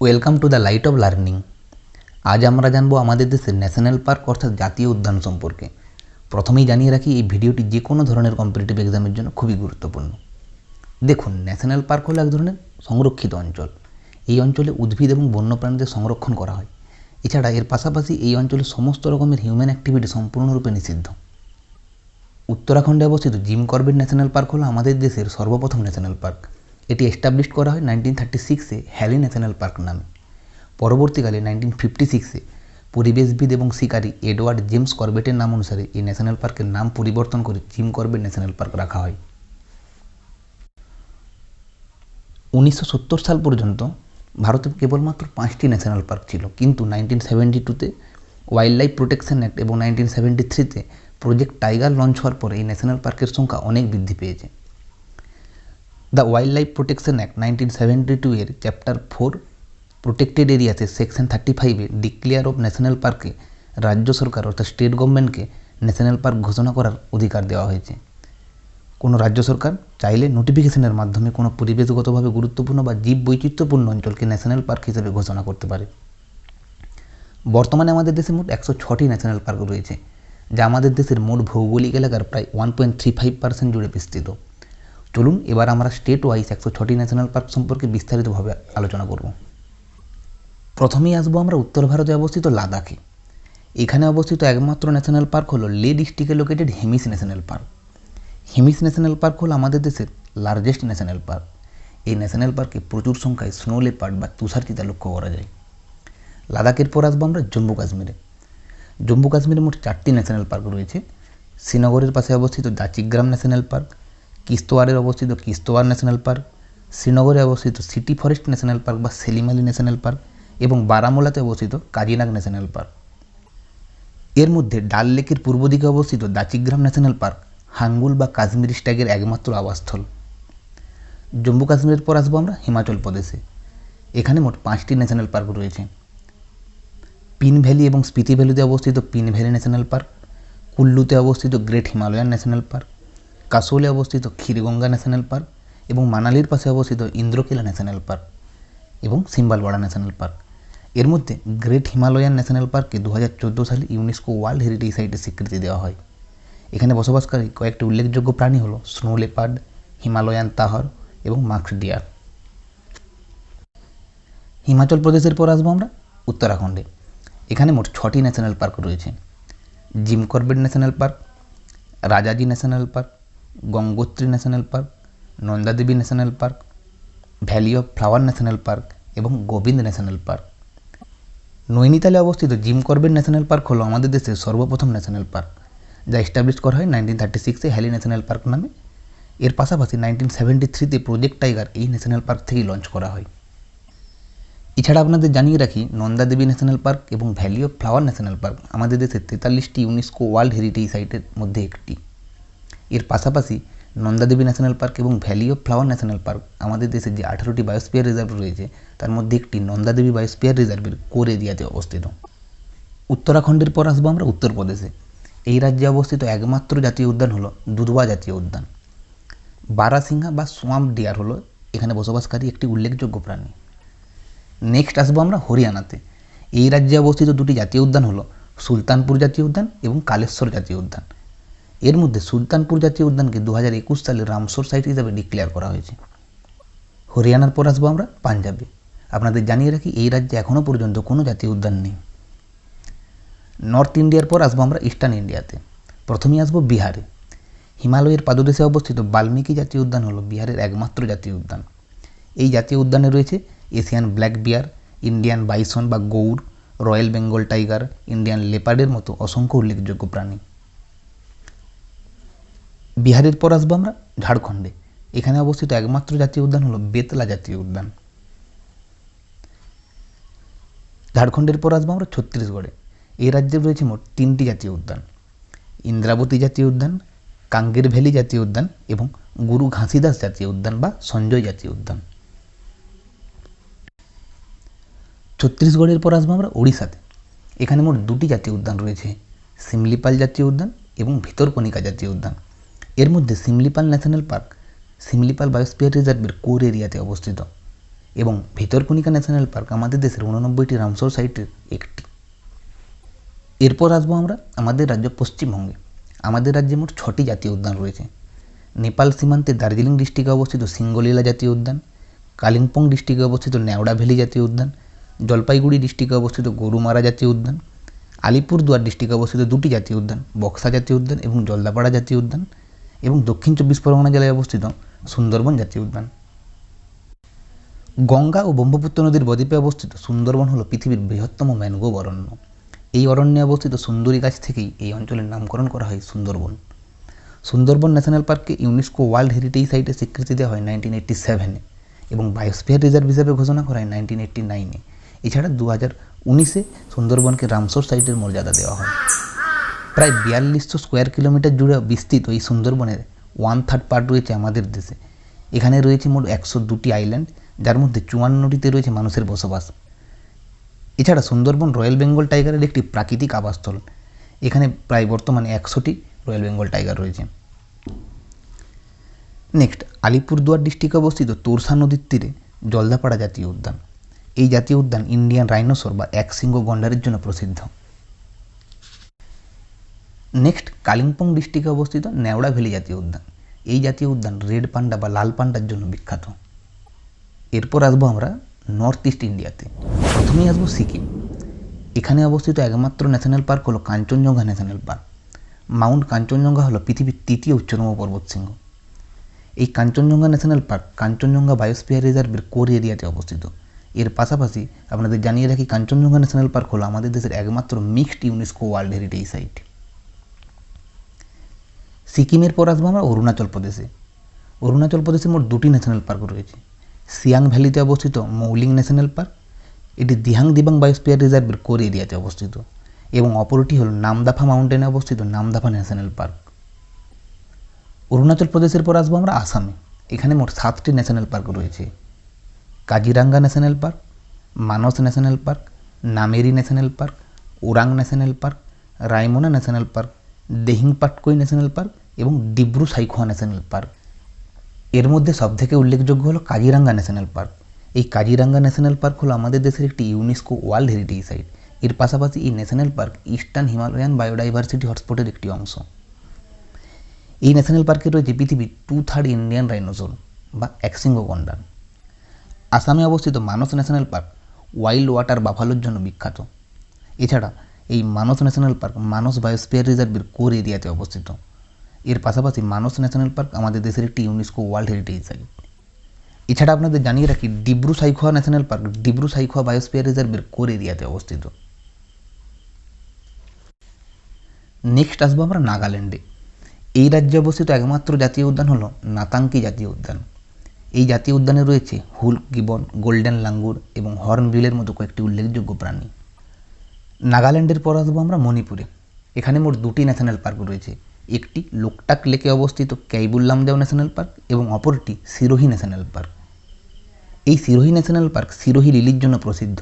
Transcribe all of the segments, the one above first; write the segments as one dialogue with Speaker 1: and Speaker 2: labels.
Speaker 1: Welcome to the light of learning আজ আমরা জানব আমাদের দেশের ন্যাশনাল পার্ক অর্থাৎ জাতীয় উদ্যান সম্পর্কে। প্রথমেই জানিয়ে রাখি, এই ভিডিওটি যে কোনো ধরনের কম্পিটিটিভ এক্সামের জন্য খুবই গুরুত্বপূর্ণ। দেখুন ন্যাশনাল পার্ক হলো এক ধরনের সংরক্ষিত অঞ্চল। এই অঞ্চলে উদ্ভিদ এবং বন্যপ্রাণীদের সংরক্ষণ করা হয়। এছাড়া এর পাশাপাশি এই অঞ্চলে সমস্ত রকমের হিউম্যান অ্যাক্টিভিটি সম্পূর্ণরূপে নিষিদ্ধ। উত্তরাখণ্ডে অবস্থিত জিম করবেট ন্যাশনাল পার্ক হলো আমাদের দেশের সর্বপ্রথম ন্যাশনাল পার্ক এটি এস্টাবলিশ করা হয় নাইনটিন থার্টি সিক্সে হ্যালি ন্যাশনাল পার্ক নামে। পরবর্তীকালে নাইনটিন ফিফটি সিক্সে পরিবেশবিদ এবং শিকারী এডওয়ার্ড জেমস করবেটের নাম অনুসারে এই ন্যাশনাল পার্কের নাম পরিবর্তন করে জিম করবেট ন্যাশনাল পার্ক রাখা হয়। উনিশশো সত্তর সাল পর্যন্ত ভারতে কেবলমাত্র পাঁচটি ন্যাশনাল পার্ক ছিল, কিন্তু নাইনটিন সেভেন্টি টুতে ওয়াইল্ড লাইফ প্রোটেকশন অ্যাক্ট এবং নাইনটিন সেভেন্টি থ্রিতে প্রজেক্ট টাইগার লঞ্চ হওয়ার পরে এই ন্যাশনাল পার্কের সংখ্যা অনেক বৃদ্ধি পেয়েছে। The wildlife protection act nineteen seventy two এর চ্যাপ্টার ফোর প্রোটেক্টেড এরিয়াতে সেকশন থার্টি ফাইভে ডিক্লেয়ার অফ ন্যাশনাল পার্কে রাজ্য সরকার অর্থাৎ স্টেট গভর্নমেন্টকে ন্যাশনাল পার্ক ঘোষণা করার অধিকার দেওয়া হয়েছে। কোনো রাজ্য সরকার চাইলে নোটিফিকেশনের মাধ্যমে কোনো পরিবেশগতভাবে গুরুত্বপূর্ণ বা জীব বৈচিত্র্যপূর্ণ অঞ্চলকে ন্যাশনাল পার্ক হিসেবে ঘোষণা করতে পারে। বর্তমানে আমাদের দেশে মোট একশো ছটি ন্যাশনাল পার্ক রয়েছে, যা আমাদের দেশের মোট ভৌগোলিক এলাকার প্রায় one point three five percent জুড়ে বিস্তৃত। চলুন এবার আমরা স্টেট ওয়াইজ একশো ছটি ন্যাশনাল পার্ক সম্পর্কে বিস্তারিতভাবে আলোচনা করব। প্রথমেই আসব আমরা উত্তর ভারতে অবস্থিত লাদাখে। এখানে অবস্থিত একমাত্র ন্যাশনাল পার্ক হলো লে ডিস্ট্রিক্টে located Hemis national park Hemis national park হলো আমাদের দেশের লার্জেস্ট ন্যাশনাল পার্ক এই ন্যাশনাল পার্কে প্রচুর সংখ্যায় স্নো লেপার্ড বা তুষার চিতা লক্ষ্য করা যায়। লাদাখের পর আসব আমরা জম্মু কাশ্মীরে। জম্মু কাশ্মীরে মোট চারটি ন্যাশনাল পার্ক রয়েছে। শ্রীনগরের পাশে অবস্থিত দাচিগ্রাম ন্যাশনাল পার্ক কিস্তোয়ারের অবস্থিত কিস্তোয়ার ন্যাশনাল পার্ক, শ্রীনগরে অবস্থিত সিটি ফরেস্ট ন্যাশনাল পার্ক বা সেলিম আলী ন্যাশনাল পার্ক এবং বারামুলাতে অবস্থিত কাজিনাগ ন্যাশনাল পার্ক। এর মধ্যে ডাল লেকের পূর্ব দিকে অবস্থিত দাচিগ্রাম ন্যাশনাল পার্ক হাঙ্গুল বা কাশ্মীরি স্ট্যাগের একমাত্র আবাসস্থল। জম্মু কাশ্মীরের পর আসব আমরা হিমাচল প্রদেশে। এখানে মোট পাঁচটি ন্যাশনাল পার্ক রয়েছে। পিন ভ্যালি এবং স্পিতি ভ্যালিতে অবস্থিত পিন ভ্যালি ন্যাশনাল পার্ক, কুল্লুতে অবস্থিত গ্রেট হিমালয়ান ন্যাশনাল পার্ক কাসোলে অবস্থিত ক্ষীরগঙ্গা ন্যাশনাল পার্ক এবং মানালির পাশে অবস্থিত ইন্দ্রকিলা ন্যাশনাল পার্ক এবং সিম্বালবাড়া ন্যাশনাল পার্ক। এর মধ্যে গ্রেট হিমালয়ান ন্যাশনাল পার্ককে দু হাজার চোদ্দ সালে ইউনেস্কো ওয়ার্ল্ড হেরিটেজ সাইটে স্বীকৃতি দেওয়া হয়। এখানে বসবাসকারী কয়েকটি উল্লেখযোগ্য প্রাণী হলো স্নো লেপার্ড, হিমালয়ান তাহর এবং মাক্স ডিয়ার। হিমাচল প্রদেশের পর আসব আমরা উত্তরাখণ্ডে। এখানে মোট ছটি ন্যাশনাল পার্ক রয়েছে। Jim national park, Rajaji national park Gangotri national park, Nandadevi national park, valley of flower national park এবং গোবিন্দ ন্যাশনাল পার্ক। নৈনিতালে অবস্থিত জিম করবেট ন্যাশনাল পার্ক হলো আমাদের দেশের সর্বপ্রথম ন্যাশনাল পার্ক, যা এস্টাবলিশ করা হয় নাইনটিন থার্টি সিক্সে হ্যালি ন্যাশনাল পার্ক নামে। এর পাশাপাশি নাইনটিন সেভেন্টি থ্রিতে প্রজেক্ট টাইগার এই ন্যাশনাল পার্ক থেকেই লঞ্চ করা হয়। এছাড়া আপনাদের জানিয়ে রাখি, নন্দাদেবী ন্যাশনাল পার্ক এবং valley of flower national park আমাদের দেশের তেতাল্লিশটি ইউনেস্কো ওয়ার্ল্ড হেরিটেজ সাইটের মধ্যে একটি। এর পাশাপাশি নন্দাদেবী ন্যাশনাল পার্ক এবং valley of flower national park আমাদের দেশে যে আঠারোটি বায়োস্পিয়ার রিজার্ভ রয়েছে, তার মধ্যে একটি নন্দাদেবী বায়োস্পিয়ার রিজার্ভের কোর এরিয়াতে অবস্থিত। উত্তরাখণ্ডের পর আসব আমরা উত্তরপ্রদেশে। এই রাজ্যে অবস্থিত একমাত্র জাতীয় উদ্যান হলো দুধওয়া জাতীয় উদ্যান। বারাসিংহা বা সোয়াম্প ডিয়ার হলো এখানে বসবাসকারী একটি উল্লেখযোগ্য প্রাণী। নেক্সট আসব আমরা হরিয়ানাতে। এই রাজ্যে অবস্থিত দুটি জাতীয় উদ্যান হলো সুলতানপুর জাতীয় উদ্যান এবং কালেশ্বর জাতীয় উদ্যান। এর মধ্যে সুলতানপুর জাতীয় উদ্যানকে দু হাজার একুশ সালে রামসোর সাইট হিসাবে ডিক্লেয়ার করা হয়েছে। হরিয়ানার পর আসব আমরা, পাঞ্জাবে। আপনাদের জানিয়ে রাখি, এই রাজ্যে এখনও পর্যন্ত কোনো জাতীয় উদ্যান নেই। নর্থ ইন্ডিয়ার পর আসব আমরা, ইস্টার্ন ইন্ডিয়াতে। প্রথমেই আসব বিহারে। হিমালয়ের পাদদেশে অবস্থিত বাল্মীকি জাতীয় উদ্যান হলো বিহারের একমাত্র জাতীয় উদ্যান। এই জাতীয় উদ্যানে রয়েছে Asian black bear, Indian bison বা gaur royal Bengal tiger, Indian লেপার্ডের মতো অসংখ্য উল্লেখযোগ্য প্রাণী। বিহারের পর আসব আমরা? ঝাড়খণ্ডে। এখানে অবস্থিত একমাত্র জাতীয় উদ্যান হলো বেতলা জাতীয় উদ্যান। ঝাড়খণ্ডের পর আসব আমরা ছত্তিশগড়ে। এই রাজ্যে রয়েছে মোট তিনটি জাতীয় উদ্যান। ইন্দ্রাবতী জাতীয় উদ্যান, কাঙ্গের ভ্যালি জাতীয় উদ্যান এবং গুরু ঘাসিদাস জাতীয় উদ্যান বা সঞ্জয় জাতীয় উদ্যান। ছত্তিশগড়ের পর আসব আমরা ওড়িশাতে। এখানে মোট দুটি জাতীয় উদ্যান রয়েছে, সিমলিপাল জাতীয় উদ্যান এবং ভিতরকণিকা জাতীয় উদ্যান। এর মধ্যে Simlipal national park, Simlipal biosphere রিজার্ভের কোর এরিয়াতে অবস্থিত এবং ভিতরকণিকা ন্যাশনাল পার্ক আমাদের দেশের উননব্বইটি রামসর সাইটের একটি। এরপর আসব আমরা আমাদের রাজ্য পশ্চিমবঙ্গে। আমাদের রাজ্যে মোট ছটি জাতীয় উদ্যান রয়েছে। নেপাল সীমান্তে দার্জিলিং ডিস্ট্রিক্টে অবস্থিত সিঙ্গলীলা জাতীয় উদ্যান, কালিম্পং ডিস্ট্রিক্টে অবস্থিত নেওড়া ভ্যালি জাতীয় উদ্যান, জলপাইগুড়ি ডিস্ট্রিক্টে অবস্থিত গরুমারা জাতীয় উদ্যান, আলিপুরদুয়ার ডিস্ট্রিক্টে অবস্থিত দুটি জাতীয় উদ্যান, বক্সা জাতীয় উদ্যান এবং জলদাপাড়া জাতীয় উদ্যান। এবং দক্ষিণ চব্বিশ পরগনা জেলায় অবস্থিত সুন্দরবন জাতীয় উদ্যান। গঙ্গা ও ব্রহ্মপুত্র নদীর বদ্বীপে অবস্থিত সুন্দরবন হলো পৃথিবীর বৃহত্তম ম্যানগ্রোভ অরণ্য। এই অরণ্যে অবস্থিত সুন্দরী গাছ থেকেই এই অঞ্চলের নামকরণ করা হয় সুন্দরবন। সুন্দরবন ন্যাশনাল পার্ককে ইউনেস্কো ওয়ার্ল্ড হেরিটেজ সাইটে স্বীকৃতি দেওয়া হয় নাইনটিন এইট্টি সেভেনে এবং বায়োস্ফিয়ার রিজার্ভ হিসাবে ঘোষণা করা হয় নাইনটিন এইট্টি নাইনে এছাড়া দু হাজার উনিশে সুন্দরবনকে রামসর সাইটের মর্যাদা দেওয়া হয়। প্রায় বিয়াল্লিশশো স্কোয়ার কিলোমিটার জুড়ে বিস্তৃত এই সুন্দরবনের ওয়ান থার্ড পার্ট রয়েছে আমাদের দেশে। এখানে রয়েছে মোট একশো দুটি আইল্যান্ড যার মধ্যে চুয়ান্নটিতে রয়েছে মানুষের বসবাস। এছাড়া সুন্দরবন রয়্যাল বেঙ্গল টাইগারের একটি প্রাকৃতিক আবাসস্থল। এখানে প্রায় বর্তমানে একশোটি রয়্যাল বেঙ্গল টাইগার রয়েছে। নেক্সট আলিপুরদুয়ার ডিস্ট্রিক্টে অবস্থিত তোরসা নদীর তীরে জলদাপাড়া জাতীয় উদ্যান। এই জাতীয় উদ্যান ইন্ডিয়ান রাইনোসর বা একশৃঙ্গ গন্ডারের জন্য প্রসিদ্ধ। নেক্সট কালিম্পং ডিস্ট্রিক্টে অবস্থিত নেওড়া ভ্যালি জাতীয় উদ্যান। এই জাতীয় উদ্যান রেড পান্ডা বা লাল পান্ডার জন্য বিখ্যাত। এরপর আসব আমরা নর্থ ইস্ট ইন্ডিয়াতে প্রথমেই আসব সিকিম এখানে অবস্থিত একমাত্র ন্যাশনাল পার্ক হলো Kanchenjunga national park mount Kanchenjunga হলো পৃথিবীর তৃতীয় উচ্চতম পর্বত পর্বতশৃঙ্গ। এই Kanchenjunga national park Kanchenjunga biosphere রিজার্ভের কোর এরিয়াতে অবস্থিত। এর পাশাপাশি আপনাদের জানিয়ে রাখি কাঞ্চনজঙ্ঘা ন্যাশনাল পার্ক হলো আমাদের দেশের একমাত্র mixed UNESCO world heritage site সিকিমের পর আসব আমরা অরুণাচল প্রদেশে। অরুণাচল প্রদেশে মোট দুটি ন্যাশনাল পার্ক রয়েছে। সিয়াং ভ্যালিতে অবস্থিত মৌলিং ন্যাশনাল পার্ক এটি দিহাং দিবাং বায়োস্ফিয়ার রিজার্ভের কোর এরিয়াতে অবস্থিত এবং অপরটি হল নামদাফা মাউন্টেনে অবস্থিত নামদাফা ন্যাশনাল পার্ক অরুণাচল প্রদেশের পর আসব আমরা আসামে। এখানে মোট সাতটি ন্যাশনাল পার্ক রয়েছে। Kaziranga national park Manas national park Nameri national park Orang national park Raimona national park Dehing Patkai national park এবং ডিব্রু সাইখোয়া ন্যাশনাল পার্ক। এর মধ্যে সবথেকে উল্লেখযোগ্য হলো কাজিরাঙ্গা ন্যাশনাল পার্ক। এই কাজিরাঙ্গা ন্যাশনাল পার্ক হলো আমাদের দেশের একটি ইউনেস্কো ওয়ার্ল্ড হেরিটেজ সাইট। এর পাশাপাশি এই national park eastern Himalayan biodiversity হটস্পটের একটি অংশ। এই ন্যাশনাল পার্কে রয়েছে পৃথিবীর টু থার্ড ইন্ডিয়ান রাইনোসর বা একশৃঙ্গ গন্ডার আসামে অবস্থিত Manas national park wild water বাফালোর জন্য বিখ্যাত। এছাড়া এই Manas national park, Manas biosphere রিজার্ভের কোর এরিয়াতে অবস্থিত। এর পাশাপাশি মানস ন্যাশনাল পার্ক আমাদের দেশের একটি ইউনেস্কো ওয়ার্ল্ড হেরিটেজ সাইট এছাড়া আপনাদের জানিয়ে রাখি, Dibru Saikhowa national park, Dibru Saikhowa biosphere রিজার্ভের কোর এরিয়াতে অবস্থিত। নেক্সট আসব আমরা নাগাল্যান্ডে। এই রাজ্যে অবস্থিত একমাত্র জাতীয় উদ্যান হলো নাতাঙ্কি জাতীয় উদ্যান। এই জাতীয় উদ্যানে রয়েছে হুল, গিবন, গোল্ডেন লাঙ্গুর এবং হর্নবিলের মতো কয়েকটি উল্লেখযোগ্য প্রাণী। নাগাল্যান্ডের পর আসব আমরা মণিপুরে। এখানে মোট দুটি ন্যাশনাল পার্ক রয়েছে। একটি লোকটাক লেকে অবস্থিত ক্যাইবুল্লামজাও ন্যাশনাল পার্ক এবং অপরটি সিরোহি ন্যাশনাল পার্ক এই সিরোহি ন্যাশনাল পার্ক সিরোহি লিলির জন্য প্রসিদ্ধ।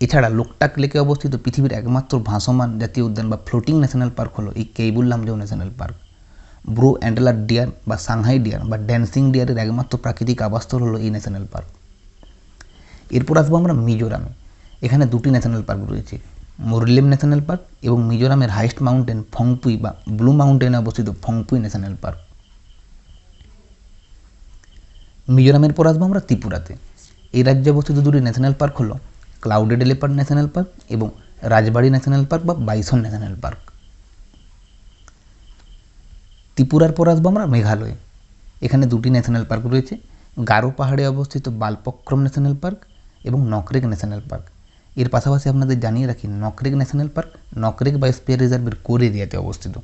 Speaker 1: এছাড়া লোকটাক লেকে অবস্থিত পৃথিবীর একমাত্র ভাসমান জাতীয় উদ্যান বা ফ্লোটিং ন্যাশনাল পার্ক হলো এই Keibul Lamjao national park brow antler deer বা সাংহাই ডিয়ার বা ড্যান্সিং ডিয়ারের একমাত্র প্রাকৃতিক আবাসস্থল হলো এই ন্যাশনাল পার্ক এরপর আসব আমরা মিজোরামে। এখানে দুটি ন্যাশনাল পার্ক রয়েছে মুরলিম ন্যাশনাল পার্ক এবং মিজোরামের হাইস্ট মাউন্টেন ফংপুই বা ব্লু মাউন্টেনে অবস্থিত ফংপুই ন্যাশনাল পার্ক মিজোরামের পর আসব আমরা ত্রিপুরাতে। এই রাজ্যে অবস্থিত দুটি ন্যাশনাল পার্ক হলো ক্লাউডেড এলিপার্ট ন্যাশনাল পার্ক এবং রাজবাড়ি ন্যাশনাল পার্ক বা বাইসন ন্যাশনাল পার্ক ত্রিপুরার পর আসব আমরা মেঘালয়ে। এখানে দুটি ন্যাশনাল পার্ক রয়েছে, গারো পাহাড়ে অবস্থিত বালপক্রম ন্যাশনাল পার্ক এবং নকরেক ন্যাশনাল পার্ক এর পাশাপাশি আপনাদের জানিয়ে রাখি, Nokrek national park, Nokrek biosphere রিজার্ভের কোর এরিয়াতে অবস্থিত।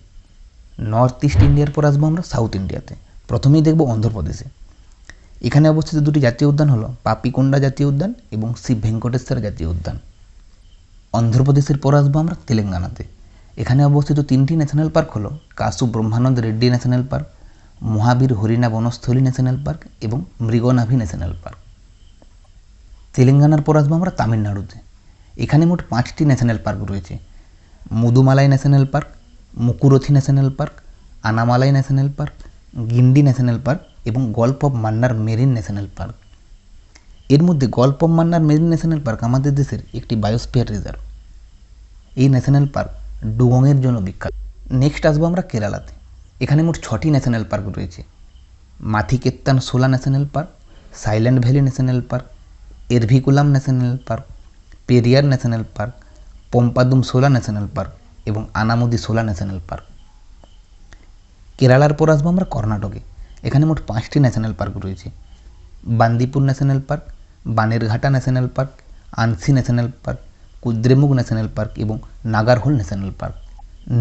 Speaker 1: নর্থ ইস্ট ইন্ডিয়ার পর আসব আমরা সাউথ ইন্ডিয়াতে। প্রথমেই দেখব অন্ধ্রপ্রদেশে। এখানে অবস্থিত দুটি জাতীয় উদ্যান হলো পাপিকোন্ডা জাতীয় উদ্যান এবং শ্রী ভেঙ্কটেশ্বর জাতীয় উদ্যান। অন্ধ্রপ্রদেশের পর আসব আমরা তেলেঙ্গানাতে। এখানে অবস্থিত তিনটি ন্যাশনাল পার্ক হলো Kasu Brahmananda Reddy national park, Mahavir Harina Vanasthali national park এবং মৃগনাভি ন্যাশনাল পার্ক। তেলেঙ্গানার পর আসব আমরা তামিলনাড়ুতে। এখানে মোট পাঁচটি ন্যাশনাল পার্ক রয়েছে। Mudumalai national park Mukurthi national park Anamalai national park Guindy national park এবং gulf of Mannar marine national পার্কের মধ্যে gulf Mannar marine national park আমাদের দেশের একটি বায়োস্ফিয়ার রিজার্ভ এই ন্যাশনাল পার্ক ডুগংয়ের জন্য বিখ্যাত। নেক্সট আসব আমরা কেরালাতে। এখানে মোট ছটি ন্যাশনাল পার্ক রয়েছে। Mathikettan Shola national park silent valley national park Eravikulam national park Periyar national park, Pampadum Shola national park এবং আনামুদি সোলা ন্যাশনাল পার্ক। কেরালার পর আসব আমরা কর্ণাটকে। এখানে মোট পাঁচটি ন্যাশনাল পার্ক রয়েছে। Bandipur national park, Bannerghatta national park, Anshi national park, Kudremukh national park এবং নাগারহোল ন্যাশনাল পার্ক।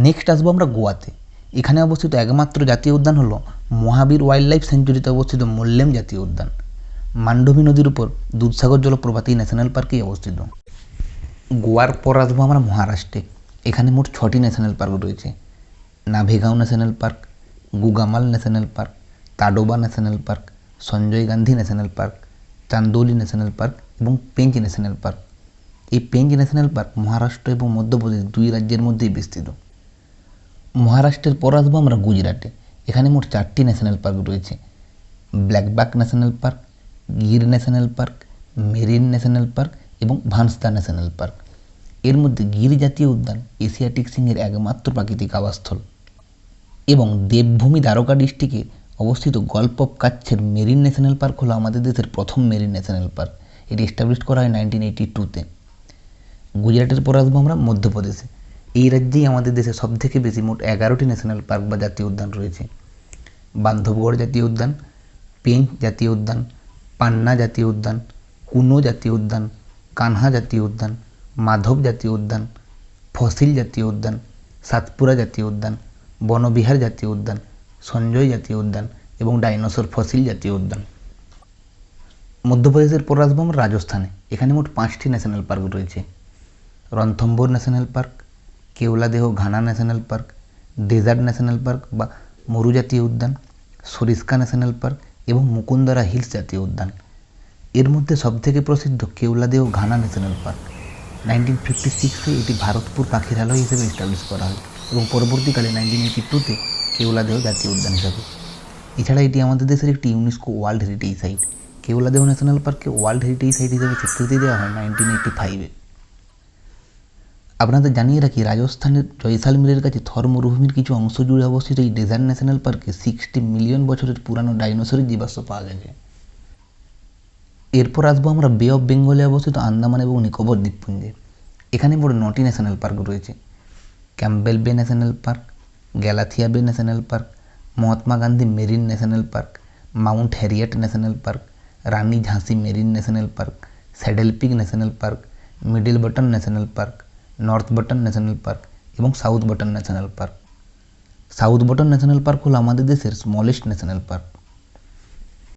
Speaker 1: নেক্সট আসব আমরা গোয়াতে। এখানে অবস্থিত একমাত্র জাতীয় উদ্যান হলো মহাবীর ওয়াইল্ড লাইফ সেঞ্চুরিতে অবস্থিত মোল্লেম জাতীয় উদ্যান। মান্ডবী নদীর উপর দুধসাগর জলপ্রপাত এই ন্যাশনাল পার্কেই অবস্থিত। গোয়ার পর আসব আমরা মহারাষ্ট্রে। এখানে মোট ছটি ন্যাশনাল পার্ক রয়েছে। Navegaon national park Gugamal national park Tadoba national park Sanjay Gandhi national park Chandoli national park এবং পেঞ্চ ন্যাশনাল পার্ক এই পেঞ্চ ন্যাশনাল পার্ক মহারাষ্ট্র এবং মধ্যপ্রদেশ দুই রাজ্যের মধ্যেই বিস্তৃত। মহারাষ্ট্রের পর আসব আমরা গুজরাটে। এখানে মোট চারটি ন্যাশনাল পার্ক রয়েছে। Blackbuck national park Gir national park marine national park এবং ভানস্তা ন্যাশনাল পার্ক এর মধ্যে গির জাতীয় উদ্যান এশিয়াটিক সিংহের একমাত্র প্রাকৃতিক আবাসস্থল। এবং দেবভূমি দ্বারকা ডিস্ট্রিক্টে অবস্থিত গল্প অফ কাচ্ছের মেরিন ন্যাশনাল পার্ক হলো আমাদের দেশের প্রথম মেরিন ন্যাশনাল পার্ক। এটি এস্টাবলিশ করা হয় নাইনটিন এইটি টুতে গুজরাটের পর আসব আমরা মধ্যপ্রদেশে। এই রাজ্যেই আমাদের দেশে সবথেকে বেশি মোট এগারোটি ন্যাশনাল পার্ক বা জাতীয় উদ্যান রয়েছে। বান্ধবগড় জাতীয় উদ্যান পেঞ্চ জাতীয় উদ্যান, পান্না জাতীয় উদ্যান, কুনো জাতীয় উদ্যান, কানহা জাতীয় উদ্যান মাধব জাতীয় উদ্যান, ফসিল জাতীয় উদ্যান, সাতপুরা জাতীয় উদ্যান, বনবিহার জাতীয় উদ্যান, সঞ্জয় জাতীয় উদ্যান এবং ডাইনোসর ফসিল জাতীয় উদ্যান। মধ্যপ্রদেশের পর রাজস্থানে। এখানে মোট পাঁচটি ন্যাশনাল পার্ক রয়েছে। Ranthambore national park, Keoladeo Ghana national park, desert national park বা মরু জাতীয় উদ্যান সরিস্কা ন্যাশনাল পার্ক এবং মুকুন্দরা হিলস জাতীয় উদ্যান। এর মধ্যে সবথেকে প্রসিদ্ধ Keoladeo Ghana national park. Nineteen fifty সিক্সে এটি ভারতপুর পাখিরালয় হিসেবে এস্টাবলিশ করা হয় এবং পরবর্তীকালে নাইনটিন এইটি টুতে কেওলাদেহ জাতীয় উদ্যান হিসাবে। এছাড়া এটি আমাদের দেশের একটি UNESCO world heritage site Keoladeo national পার্ককে world heritage site হিসেবে স্বীকৃতি দেওয়া হয় নাইনটিন এইটি ফাইভে। আপনাদের জানিয়ে রাখি, রাজস্থানের জয়সালমীরের কাছে থর মরুভূমির কিছু অংশ জুড়ে অবস্থিত এই ডেজার্ট ন্যাশনাল পার্কে সিক্সটি মিলিয়ন বছরের পুরানো ডাইনোসরের জীবাশ্ম পাওয়া গেছে। এরপর আসব আমরা বে অফ বেঙ্গলে অবস্থিত আন্দামান এবং নিকোবর দ্বীপপুঞ্জে। এখানে মোট নটি ন্যাশনাল পার্ক রয়েছে। Campbell bay national park Galathea bay national park Mahatma Gandhi marine national park mount Harriet national park Rani ঝাঁসি marine national park saddle peak national park middle button national park north button national park এবং south button national park south button national park হলো আমাদের দেশের smallest national park